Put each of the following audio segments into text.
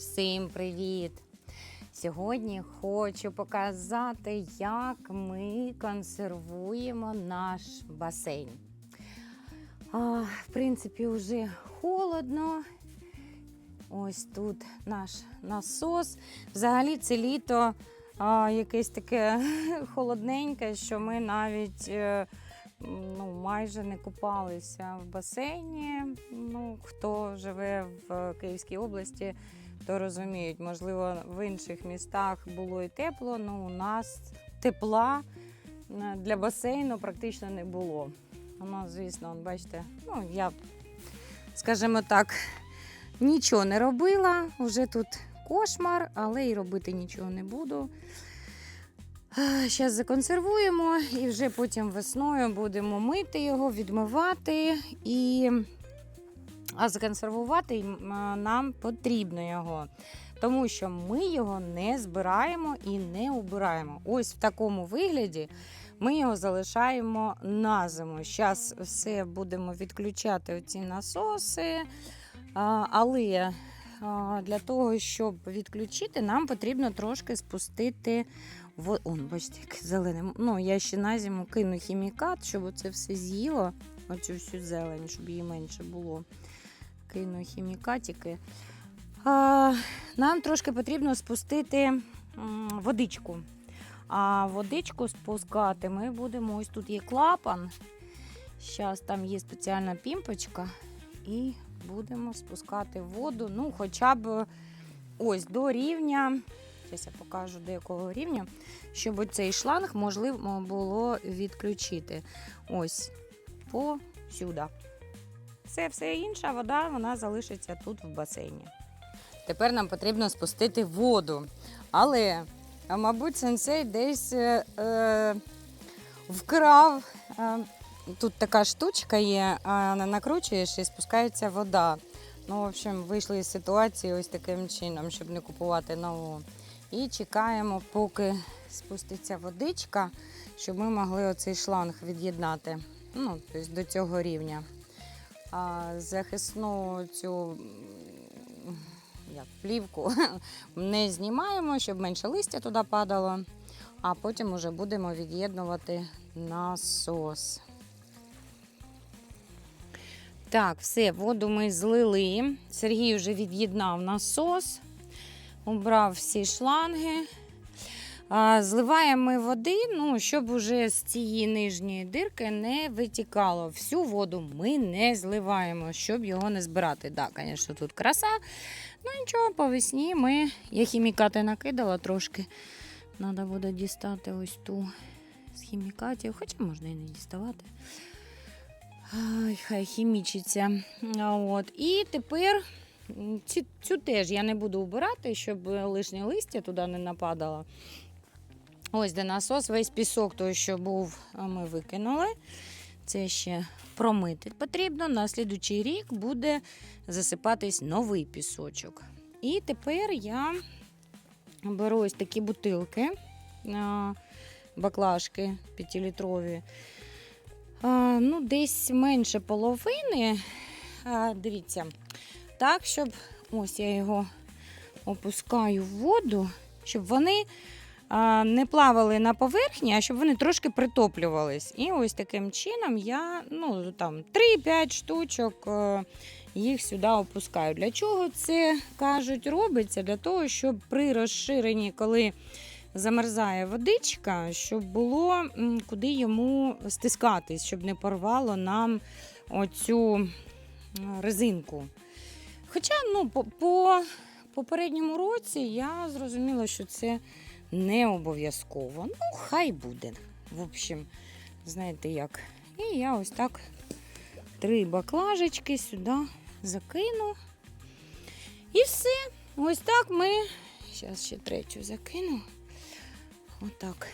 Всім привіт! Сьогодні хочу показати, як ми консервуємо наш басейн. В принципі, вже холодно. Ось тут наш насос. Взагалі це літо якесь таке холодненьке, що ми навіть е, ну, майже не купалися в басейні. Ну, хто живе в Київській області, то розуміють, можливо, в інших містах було і тепло, але у нас тепла е, для басейну практично не було. У нас, звісно, бачите, ну, я, скажімо так, нічого не робила. Вже тут кошмар, але і робити нічого не буду. Зараз законсервуємо і вже потім весною будемо мити його, відмивати. І... А законсервувати нам потрібно його, тому що ми його не збираємо і не убираємо. Ось в такому вигляді ми його залишаємо на зиму. Зараз все будемо відключати оці насоси, але для того, щоб відключити, нам потрібно трошки спустити в... Он, бачите, як зелене. Ну, я ще на зиму кину хімікат, щоб це все з'їло, оцю всю зелень, щоб її менше було. Кину хімікатики. Нам трошки потрібно спустити водичку. А водичку спускати ми будемо. Ось тут є клапан. Зараз там є спеціальна пімпочка. І будемо спускати воду. Ну, хоча б ось до рівня. Зараз я покажу до якого рівня, щоб оцей шланг можливо було відключити. Ось посюди. Все, все інша вода вона залишиться тут в басейні. Тепер нам потрібно спустити воду. Але, мабуть, сенсей десь е, е, вкрав. Е, тут така штучка є, а накручуєш і спускається вода. Ну, в общем, вийшли з ситуації ось таким чином, щоб не купувати нову. І чекаємо, поки спуститься водичка, щоб ми могли оцей шланг від'єднати. Ну, тобто до цього рівня. А захисну цю як, плівку не знімаємо, щоб менше листя туди падало, а потім вже будемо від'єднувати насос. Так, все, воду ми злили. Сергій вже від'єднав насос, убрав всі шланги. Зливаємо ми води, ну, щоб уже з цієї нижньої дирки не витікало. Всю воду ми не зливаємо, щоб його не збирати. Так, да, звісно, тут краса. Ну нічого, по весні ми. Я хімікати накидала трошки. Треба буде дістати ось ту з хімікатів, хоча можна і не діставати. Ай, хай хімічиться. От. І тепер цю, цю теж я не буду вбирати, щоб лишнє листя туди не нападало. Ось де насос, весь пісок, той, що був, ми викинули. Це ще промити потрібно. На слідучий рік буде засипатись новий пісочок. І тепер я беру ось такі бутилки, а, баклажки 5-літрові. Ну, десь менше половини. Дивіться, так, щоб ось я його опускаю в воду, щоб вони не плавали на поверхні, а щоб вони трошки притоплювались. І ось таким чином я ну, там 3-5 штучок е, їх сюди опускаю. Для чого це кажуть робиться? Для того, щоб при розширенні, коли замерзає водичка, щоб було куди йому стискатись, щоб не порвало нам оцю резинку. Хоча ну, по, по попередньому році я зрозуміла, що це не обов'язково. Ну, хай буде. В общем, знаєте як. І я ось так три баклажечки сюди закину. І все. Ось так ми. Зараз ще третю закину. Отак.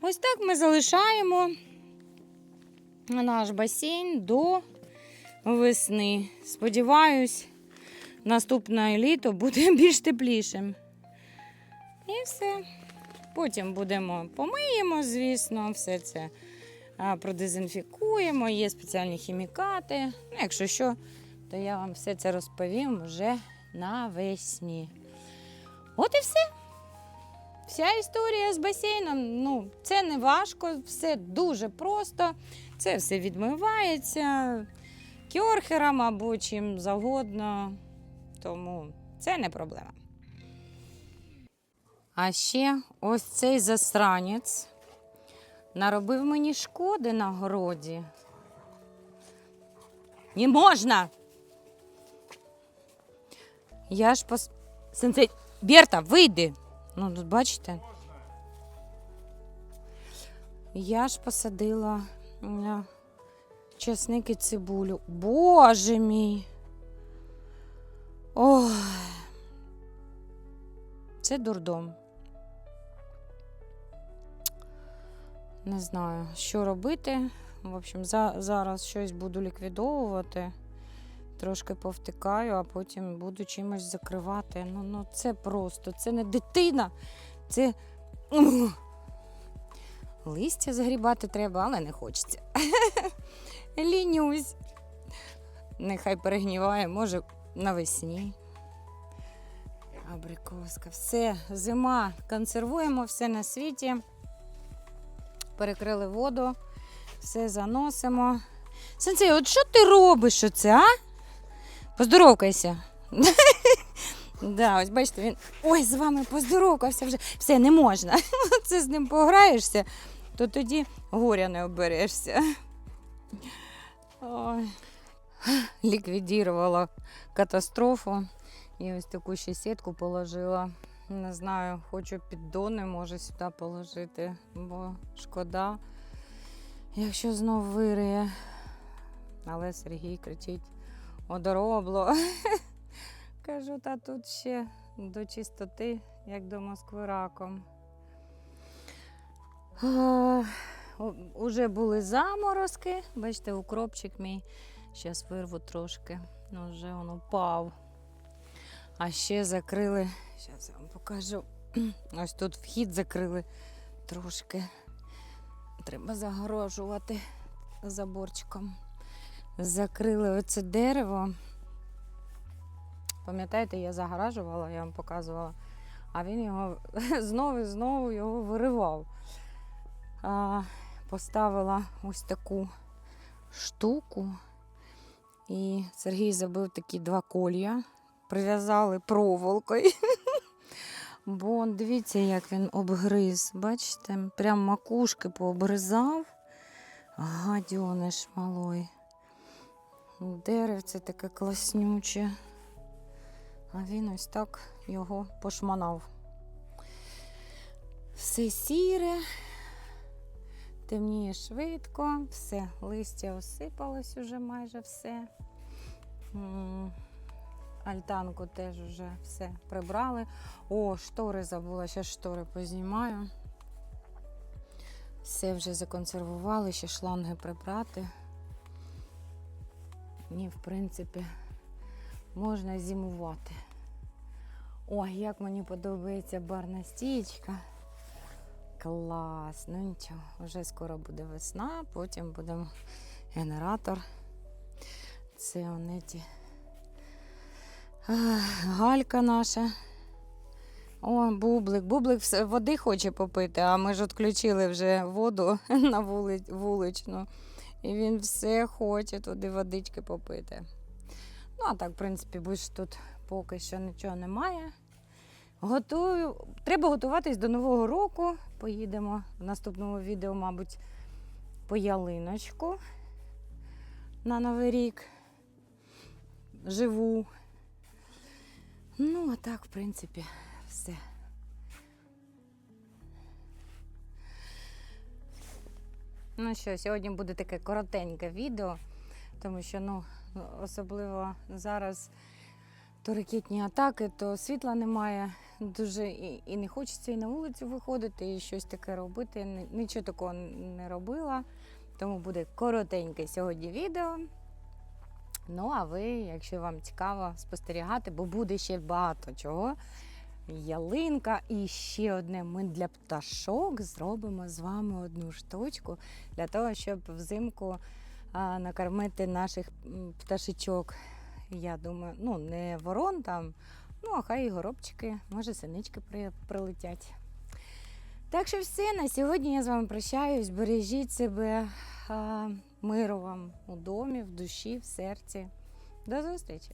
Ось так ми залишаємо наш басейн до весни. Сподіваюсь, наступне літо буде більш теплішим. І все. Потім будемо помиємо, звісно, все це продезінфікуємо, є спеціальні хімікати. Ну, якщо що, то я вам все це розповім вже навесні. От і все. Вся історія з басейном, ну, це не важко, все дуже просто. Це все відмивається кьорхером або чим завгодно. Тому це не проблема. А ще ось цей засранець наробив мені шкоди на городі. Не можна. Я ж пос... Сенсей... Берта, вийди. Ну, тут бачите. Я ж посадила на часник і цибулю. Боже мій. Ой. Це дурдом. Не знаю, що робити. В общем, за, зараз щось буду ліквідовувати. Трошки повтикаю, а потім буду чимось закривати. Ну, ну це просто, це не дитина. Це. Листя загрібати треба, але не хочеться. Лінюсь. Нехай перегніває, може, навесні. Абрикоска. Все, зима. Консервуємо все на світі. Перекрили воду, все заносимо. Сенсей, от що ти робиш оце, а? Поздоровкайся. Да, ось бачите, він. Ой, з вами поздоровкався вже. Все, не можна. Це з ним пограєшся, то тоді горя не оберешся. Ой. Ліквідувала катастрофу. І ось таку ще сітку положила. Не знаю, хочу піддони, може сюди положити, бо шкода, якщо знов вириє. Але Сергій кричить одоробло. Кажу, та тут ще до чистоти, як до Москви раком. А, Уже були заморозки. Бачите, укропчик мій. Зараз вирву трошки. Ну, вже він упав. А ще закрили. Зараз я вам покажу. Ось тут вхід закрили трошки. Треба загорожувати заборчиком. Закрили оце дерево. Пам'ятаєте, я загоражувала, я вам показувала, а він його знову і знову його виривав. А, поставила ось таку штуку. І Сергій забив такі два колія, прив'язали проволокою. Бо дивіться, як він обгриз. Бачите, прям макушки пообризав. Гадьониш малой. Деревце таке класнюче. А він ось так його пошманав. Все сіре, темніє швидко, все, листя осипалось уже майже все. Альтанку теж вже все прибрали. О, штори забула, ще штори познімаю. Все вже законсервували, ще шланги прибрати. Ні, в принципі, можна зимувати. Ой, як мені подобається барна стічка. Клас, ну нічого, вже скоро буде весна, потім буде генератор. Це вони ті. Галька наша. О, бублик. Бублик води хоче попити, а ми ж відключили вже воду на вули- вуличну. І він все хоче туди водички попити. Ну, а так, в принципі, більш тут поки що нічого немає. Готую. Треба готуватись до Нового року. Поїдемо в наступному відео, мабуть, по ялиночку на Новий рік. Живу. Ну, а так, в принципі, все. Ну що, сьогодні буде таке коротеньке відео, тому що ну, особливо зараз то ракетні атаки, то світла немає. Дуже і, і не хочеться і на вулицю виходити, і щось таке робити. Нічого такого не робила. Тому буде коротеньке сьогодні відео. Ну, а ви, якщо вам цікаво спостерігати, бо буде ще багато чого. Ялинка і ще одне. Ми для пташок зробимо з вами одну штучку для того, щоб взимку накормити наших пташечок. Я думаю, ну не ворон там, ну а хай і горобчики, може синички прилетять. Так що все, на сьогодні я з вами прощаюсь, бережіть себе. Миру вам у домі, в душі, в серці. До зустрічі!